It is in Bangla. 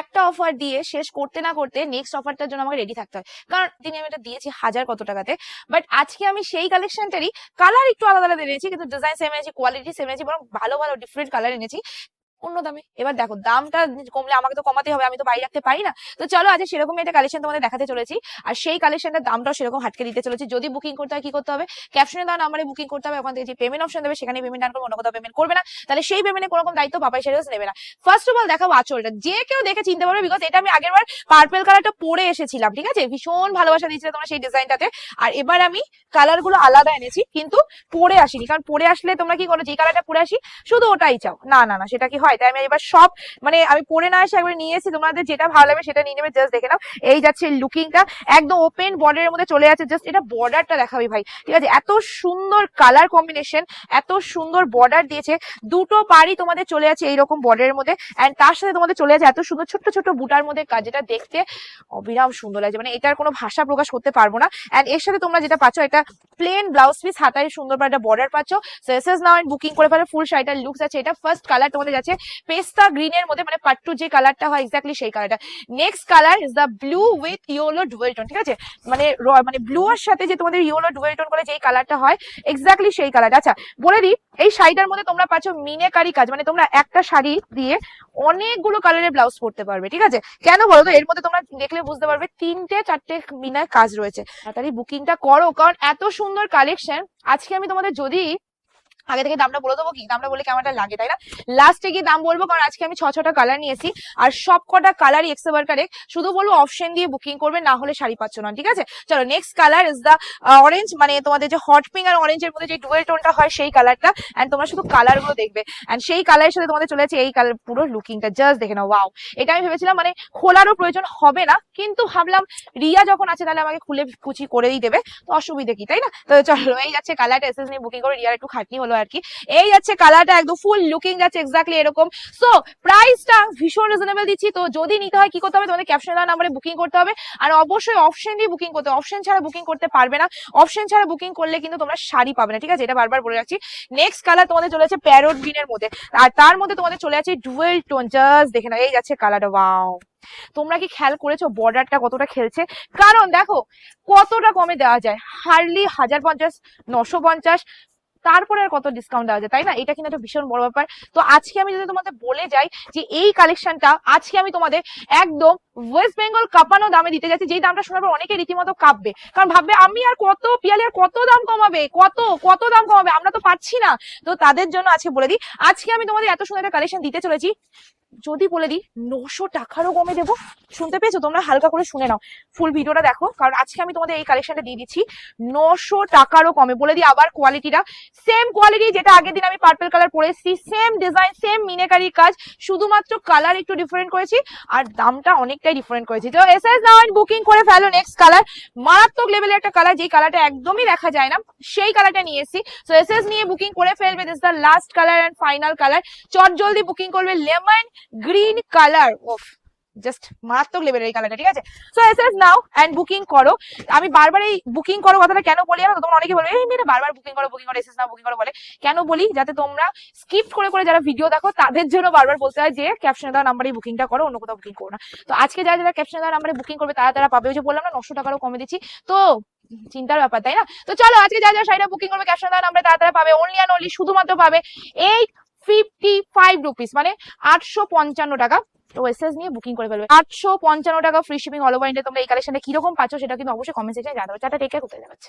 একটা অফার দিয়ে শেষ করতে না করতে নেক্সট অফারটার জন্য আমাকে রেডি থাকতে হয়। কারণ তিনি আমি এটা দিয়েছি হাজার কত টাকাতে বাট আজকে আমি সেই কালেকশনটারই কালার একটু আলাদা আলাদা এনেছি, কিন্তু ডিজাইন সেম এনেছি কোয়ালিটি সেম এনেছি, বরং ভালো ভালো ডিফারেন্ট কালার এনেছি। অন্য দামে। এবার দেখো, দামটা কমলে আমাকে তো কমাতে হবে, আমি তো বাইরে রাখতে পারি না। তো চলো আজ সেরকমই একটা কালেকশন তোমাদের দেখাতে চলেছি। আর সেই কালেকশনটার দামটাও সেরকম হাটকে দিতে চলেছি। যদি বুকিং করতে হয়, কি করতে হবে? ক্যাপশনে দেওয়া নাম্বারে বুকিং করতে হবে, ওখান থেকে যে পেমেন্ট অপশন দেবে, সেখানে পেমেন্ট ডান অন্য কোথাও পেমেন্ট করবে না। তাহলে সেই পেমেন্টে কোনো রকম দায়িত্ব পাপাই সেরেস নেবে না। ফার্স্ট অফ অল দেখাবো আঁচলটা। যে কেউ দেখে চিনতে পারবে বিকজ এটা আমি আগের বার পার্পেল কালারটা পরে এসেছিলাম, ঠিক আছে? ভীষণ ভালোবাসা দিয়েছিলে তোমরা সেই ডিজাইনটাতে আর এবার আমি কালারগুলো আলাদা এনেছি, কিন্তু পরে আসিনি। কারণ পরে আসলে তোমরা কি করো, যে কালারটা পরে আসি, শুধু ওটাই চাও। না না না, সেটা কি হয়। তাই আমি এবার সব মানে আমি পরে না এসে একবার নিয়ে তোমাদের যেটা ভালো লাগবে সেটা নিয়ে নেবে জাস্ট দেখে নাও। এই যাচ্ছে লুকিংটা একদম ওপেন বর্ডারের মধ্যে চলে যাচ্ছে জাস্ট এটা বর্ডারটা দেখাবি ভাই। ঠিক আছে? এত সুন্দর কালার কম্বিনেশন এত সুন্দর বর্ডার দিয়েছে, দুটো পাড়ি তোমাদের চলে যাচ্ছে এইরকম বর্ডারের মধ্যে। এন্ড তার সাথে তোমাদের চলে যাচ্ছে এত সুন্দর ছোট্ট ছোট্ট বুটার মধ্যে কাজ যেটা দেখতে অবিরাম সুন্দর লাগছে। মানে এটার কোনো ভাষা প্রকাশ করতে পারব না। এন্ড এর সাথে তোমরা যেটা পাচ্ছ এটা প্লেন ব্লাউজ পিস হাতায় সুন্দর একটা বর্ডার পাচ্ছ। সো এস এস নাও বুকিং করে ফেলে ফুল শাড়িটার লুকস আছে। এটা ফার্স্ট কালার তোমাদের যাচ্ছে পেস্তা গ্রিনের মধ্যে মানে পাট্টু যে কালারটা হয় এক্স্যাক্টলি সেই কালারটা next colour is the blue with yellow dual tone ঠিক আছে? মানে মানে ব্লু এর সাথে যে তোমাদের ইয়েলো ডুয়েল টোন করে যেই কালারটা হয় এক্স্যাক্টলি সেই কালারটা আচ্ছা বলে দিই, এই শাড়িটার মধ্যে তোমরা পাচ্ছ মিনেকারি কাজ মানে তোমরা একটা শাড়ি দিয়ে অনেকগুলো কালারের ব্লাউজ পরতে পারবে, ঠিক আছে? কেন বলো তো? এর মধ্যে তোমরা দেখলে বুঝতে পারবে, তিনটে, চারটে মিনার কাজ রয়েছে। তাড়াতাড়ি বুকিংটা করো, কারণ এত সুন্দর কালেকশন আজকে আমি তোমাদের যদি আগে থেকে দামটা বলে দেবো কি? দামটা বলে কেমনটা লাগে, তাই না? লাস্টে গিয়ে দাম বলব, কারণ আজকে আমি ছ, ছটা কালার নিয়েছি। আর সব কটা কালারই এক্সেবার কারেক্ট শুধু বলব অপশন দিয়ে বুকিং করবে, না হলে শাড়ি পাচ্ছ না, ঠিক আছে? চলো next colour is the orange মানে তোমাদের যে হট পিঙ্ক আর অরেঞ্জের মধ্যে যে ডুয়েল টোনটা হয় সেই কালারটা এন্ড তোমরা শুধু কালারগুলো দেখবে। এন্ড সেই কালারের সাথে তোমাদের চলে যাচ্ছে এই কালার পুরো লুকিংটা জাস্ট দেখে নাও ওয়াও এটা আমি ভেবেছিলাম মানে খোলারও প্রয়োজন হবে না, কিন্তু ভাবলাম রিয়া যখন আছে তাহলে আমাকে খুলে কুচি করেই দেবে, তো অসুবিধে কি, তাই না? তো চলো, এই যাচ্ছে কালারটা এসএস নিয়ে বুকিং করে রিয়ার একটু খাটনি হলো আর কি এই যাচ্ছে কালারটা একদম ফুল লুকিং যাচ্ছে এক্স্যাক্টলি এরকম। সো প্রাইসটা ভীষণ রিজনেবল দিচ্ছি। তো যদি নিতে হয়, কি করতে হবে? তোমাদের ক্যাপশন নাম্বারে বুকিং করতে হবে। আর অবশ্যই অপশন দিয়ে বুকিং করতে অপশন ছাড়া বুকিং করতে পারবে না। অপশন ছাড়া বুকিং করলে কিন্তু তোমরা শাড়ি পাবে না, ঠিক আছে? এটা বারবার বলে রাখছি। নেক্সট কালার তোমাদের চলে যাচ্ছে প্যারোট গ্রিনের মধ্যে। আর তার মধ্যে তোমাদের চলে যাচ্ছে ডুয়েল টোন জাস্ট দেখে নাও, এই যাচ্ছে কালারটা ওয়াও তোমরা কি খেয়াল করেছ বর্ডারটা কতটা খেলছে? কারণ দেখো, কতটা কমে দেওয়া যায়? হার্ডলি হাজার পঞ্চাশ, নশো পঞ্চাশ তারপরে আর কত ডিসকাউন্ট দেওয়া যায়, তাই না? এটা কিন্তু একটা ভীষণ বড় ব্যাপার। তো আজকে আমি যদি তোমাদের বলে যাই যে এই কালেকশনটা আজকে আমি তোমাদের একদম ওয়েস্ট বেঙ্গল কাপানো দামে দিতে যাচ্ছি, যেই দামটা শোনার পর অনেকে রীতিমতো কাঁপবে। কারণ ভাববে, আমি আর কত পিয়ালি আর কত দাম কমাবে? কত কত দাম কমাবে? আমরা তো পাচ্ছি না। তো তাদের জন্য আজকে বলে দিই, আজকে আমি তোমাদের এত সুন্দর একটা কালেকশন দিতে চলেছি। যদি বলে দিই, নশো টাকারও কমে দেবো। শুনতে পেয়েছ? তোমরা হালকা করে শুনে নাও। ফুল ভিডিওটা দেখো। কারণ আজকে আমি তোমাদের এই কালেকশনটা দিয়ে দিচ্ছি। নশো টাকারও কমে। বলে দিই আবার কোয়ালিটিটা সেম কোয়ালিটি যেটা আগের দিন আমি পার্পেল কালার পরে এসেছি। সেম ডিজাইন সেম মিনেকারি কাজ। শুধুমাত্র কালার একটু ডিফারেন্ট করেছি। আর দামটা অনেকটাই ডিফারেন্ট করেছি। তো এস এস নাও বুকিং করে ফেলো নেক্সট কালার মারাত্মক লেভেলের একটা কালার যেই কালারটা একদমই দেখা যায় না, সেই কালারটা নিয়ে এসেছি। তো এস এস নিয়ে বুকিং করে ফেলবে। This the last colour and final colour চট জলদি বুকিং করবে লেমন গ্রিন কালার ওফ জাস্ট মারাত্মক লেভেলের এই কালারটা ঠিক আছে? সো এস এস নাও অ্যান্ড বুকিং করো। আমি বারবার এই বুকিং করো কথাটা কেন বলি তো? তোমরা অনেকে বলবে এই মেয়েটা বারবার বুকিং করো বুকিং করো এস এস নাও বুকিং করো বলে। কেন বলি? যাতে তোমরা স্কিপ করে করে যারা ভিডিও দেখো, তাদের জন্য বারবার বলতে হয় যে ক্যাপশনে দেওয়া নাম্বারে বুকিংটা করো, অন্য কোথাও বুকিং করো না। তো আজকে যারা যারা ক্যাপশনে দেওয়া নাম্বারে বুকিং করবে, তারা তারা পাবে। ওই যে বললাম না, নশো টাকারও কমে দিচ্ছি। তো, চিন্তার ব্যাপার, তাই না? তো চলো, আজকে যা যা শাড়িটা বুকিং করবে ক্যাপশন দেওয়া নাম্বারে তারা তারা পাবে। অনলি অ্যান্ড অনলি শুধুমাত্র পাবে এইট ফিফটি ফাইভ রুপিস মানে আটশো পঞ্চান্ন টাকা তো এসএস নিয়ে বুকিং করে ফেলবে। আটশো পঞ্চান্ন টাকা free shipping all over India তোমরা এই কালেকশনে কীরকম পাচ্ছ সেটা কিন্তু অবশ্যই কমেন্ট সেকশনে জানাবে। চাটা কেয়ার কোথায় যাচ্ছে